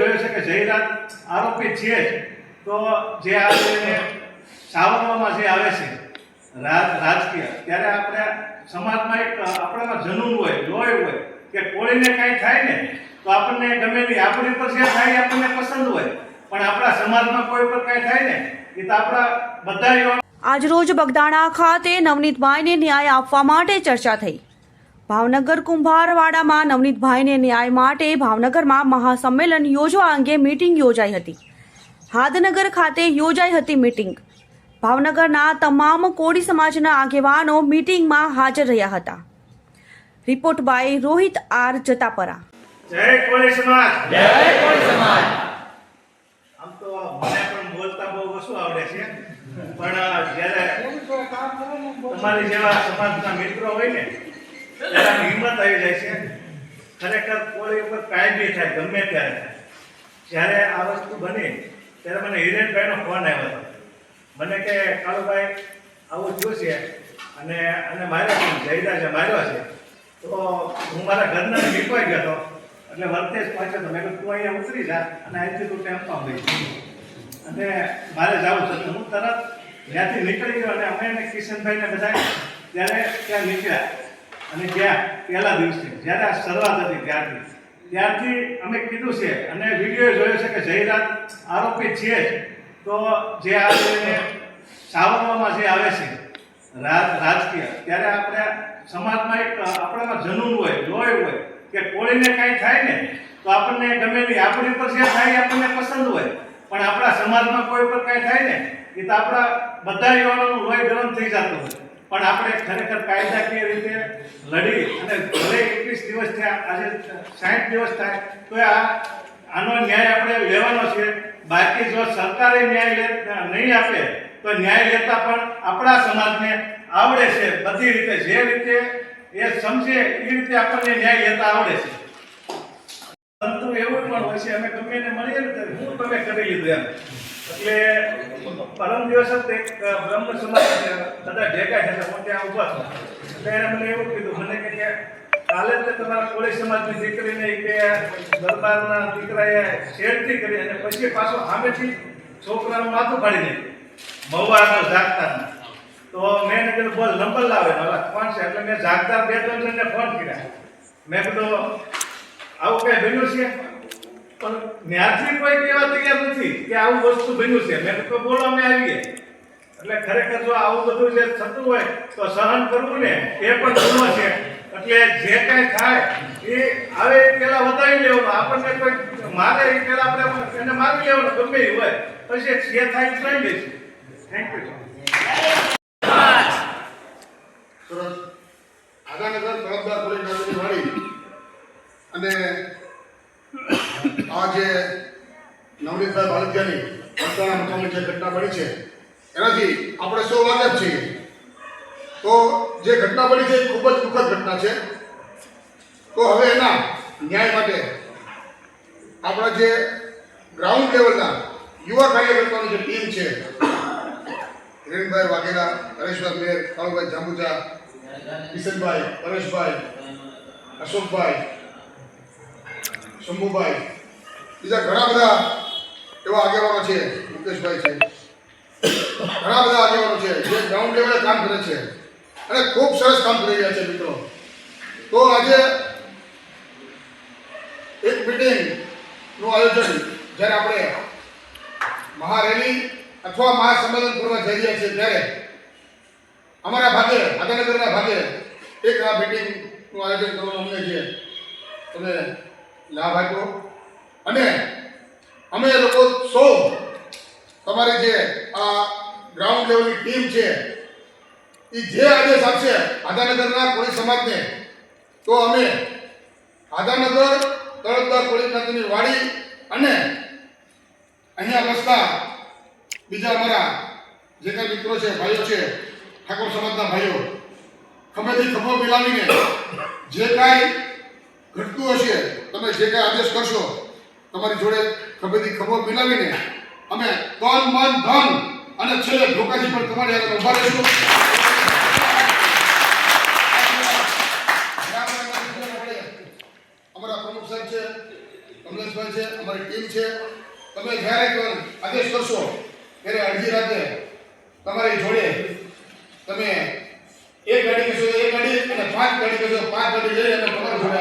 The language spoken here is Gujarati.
જોયો છે કે જયરાજ આરોપી છે તો જે આપણે સાવરવામાં જે આવે છે રાજકીય, ત્યારે આપણે સમાજમાં એક, આપણામાં જનૂન હોય, લોહી હોય, કે કોળીને કાંઈ થાય ને, તો આપણને ગમે નહીં આપણી પર જે થાય આપણને પસંદ હોય. પણ આપણા સમાજમાં કોઈ પર કાંઈ થાય ને, એ તો આપણા બધા આજરોજ બગદાણા ખાતે નવનીતભાઈને ન્યાય આપવા માટે ચર્ચા થઈ. ભાવનગર કુંભારવાડામાં નવનીતભાઈને ન્યાય માટે ભાવનગરમાં મહાસંમેલન યોજવા અંગે મીટિંગ યોજાઈ હતી. હાદનગર ખાતે યોજાઈ હતી મીટિંગ. ભાવનગરના તમામ કોળી સમાજના આગેવાનો મીટિંગમાં હાજર રહ્યા હતા. Report by Rohit R Jatapara Jay Koli Samaj. જય કોળી સમાજ. આમ તો મને પણ બોલતા બહુ ઓછું આવડે છે. પણ જ્યારે તમારી જેવા સમાજના મિત્રો હોય ને હિંમત આવી જાય છે. ખરેખર કોઈ ઉપર કાયમી થાય, ગમે ત્યારે જ્યારે આ વસ્તુ બની, ત્યારે મને હિરેનભાઈનો ફોન આવ્યો હતો. મને કે, કાળુભાઈ, આવું થયું છે અને અને મારે જયદા છે માર્યો છે. તો હું મારા ઘરના નીકળી ગયો હતો. એટલે વર્તેજ પહોંચ્યો હતો. મેં તું અહીંયા ઉતરી જા અને અહીંથી તું ટેમ્પમાં ગઈ અને મારે જવું છે. હું તરત ત્યાંથી નીકળી ગયો અને અમે કિશનભાઈને બધા ત્યારે ત્યાં નીકળ્યા. અને ગયા પહેલા દિવસે, જ્યારે આ શરૂઆત હતી ત્યારથી. ત્યારથી અમે કીધું છે, અને વીડિયો જોયો છે કે જયરાજ આરોપી છે જ. તો જે આપણે સાવરવામાં જે આવે છે રાજ રાજકીય, ત્યારે આપણે સમાજમાં એક, આપણામાં જનૂન હોય, લોહી હોય, કે કોળીને કાંઈ થાય ને, તો આપણને ગમે નહીં આપણી ઉપર જે થાય આપણને પસંદ હોય. પણ આપણા સમાજમાં કોઈ પર કાંઈ થાય ને, એ તો આપણા બધા યુવાનોનું લોહી ગરમ થઈ જતું હોય. પણ આપણે ખરેખર કાયદાકીય રીતે લડી અને ભલે એકવીસ દિવસ થયા, આજે સાઠ દિવસ થાય, તો આ આનો ન્યાય આપણે લેવાનો છે. બાકી જો સરકારે ન્યાય નહીં આપે, તો ન્યાય લેતા પણ આપણા સમાજને આવડે છે, બધી રીતે. જે રીતે એ સમજે, એ રીતે આપણને ન્યાય લેતા આવડે છે. પરંતુ એવું પણ હોય છે અમે ગમે મળીએ ને હું તમે કરી લીધું એમ. એટલે પરમ દિવસ જ એક બ્રહ્મ સમાજ બધા ભેગા થયા હું ત્યાં ઊભા હતો એટલે એણે મને એવું કીધું, મને કે કાલે જ તમારા કોળી સમાજની દીકરીને કે દરબારના દીકરાએ શેરથી કરી અને પછી પાછો સામેથી છોકરાનું માથું પાડી દે મહુવાનો જાગતા તો મેં એને કીધું, બોલ, નંબર લાવે. મારા ફોન છે. એટલે મેં જાગતા બે ત્રણ જણને ફોન કર્યા. મેં કીધું, આવું કઈ બન્યું છે? પણ ત્યાંથી કોઈ કહેવા તૈયાર નથી કે આવું વસ્તુ બન્યું છે. મેં તો બોલો અમે આવીએ. એટલે ખરેખર જો આવું બધું જે થતું હોય, તો સહન કરવું ને, એ પણ ગુનો છે. એટલે જે કઈ થાય, એ આવે એ પેલા વધારી લેવાનું આપણને કોઈ મારે એ પેલા આપણે એને મારી લેવાનું, ગમે એ હોય. પછી જે થાય એ થઈ લઈશું. થેન્ક યુ સરસ. આગાનગર તરફદાર પોલીસ અને આ જે નવનીતભાઈ બાળકિયાની મતદાના મુકામે જે ઘટના બની છે, એનાથી આપણે સૌ વાકેફ છીએ. તો જે ઘટના બની છે એ ખૂબ જ દુઃખદ ઘટના છે. તો હવે એના ન્યાય માટે આપણા જે ગ્રાઉન્ડ લેવલના યુવા કાર્યકર્તાની જે ટીમ છે હિરેનભાઈ વાઘેલા, હરેશભાઈ મેર, કાળુભાઈ જાંબુજા કિશનભાઈ પરેશભાઈ અશોકભાઈ શંભુભાઈ બીજા ઘણા બધા એવા આગેવાનો છે, મુકેશભાઈ છે. ઘણા બધા આગેવાનો છે, જે ગ્રાઉન્ડ લેવલે કામ કરે છે. અને ખૂબ સરસ કામ કરી રહ્યા છે મિત્રો. તો આજે એક મિટિંગનું આયોજન જ્યારે આપણે મહારેલી અથવા મહાસંમેલન કરવા જઈ રહ્યા છીએ ત્યારે અમારા ભાગે ગાંધીનગરના ભાગે એક આ મિટિંગનું આયોજન કરવાનું અમને છે. તમે લાભ આપ્યો. અને અમે લોકો સૌ તમારી જે આ ગ્રાઉન્ડ લેવલની ટીમ છે, એ જે આદેશ આપશે આધાનગરના કોળી સમાજને, તો અમે આધાનગર તળપદાર કોળી જ્ઞાતિની વાડી અને અહીંયા વસતા બીજા અમારા જે કાંઈ મિત્રો છે, ભાઈઓ છે, ઠાકોર સમાજના ભાઈઓ ખભેથી ખભો મિલાવીને જે કાંઈ ઘટતું હશે. તમે જે કાંઈ આદેશ કરશો, તમારી જોડે ખબરથી ખબર મિલાવીને અમે તન મન, ધન અને છેલ્લે ઢોકાજી પણ તમારી આગળ ઊભા રહીશું અમારા પ્રમુખ સાહેબ છે, કમલેશભાઈ છે, અમારી ટીમ છે, તમે જ્યારે પણ આદેશ કરશો, ત્યારે અડધી રાતે તમારી જોડે તમે એક ગાડી કહેશો, એક ગાડી અને પાંચ ગાડી કહેશો, પાંચ ગાડી લઈ અને તમારી જોડે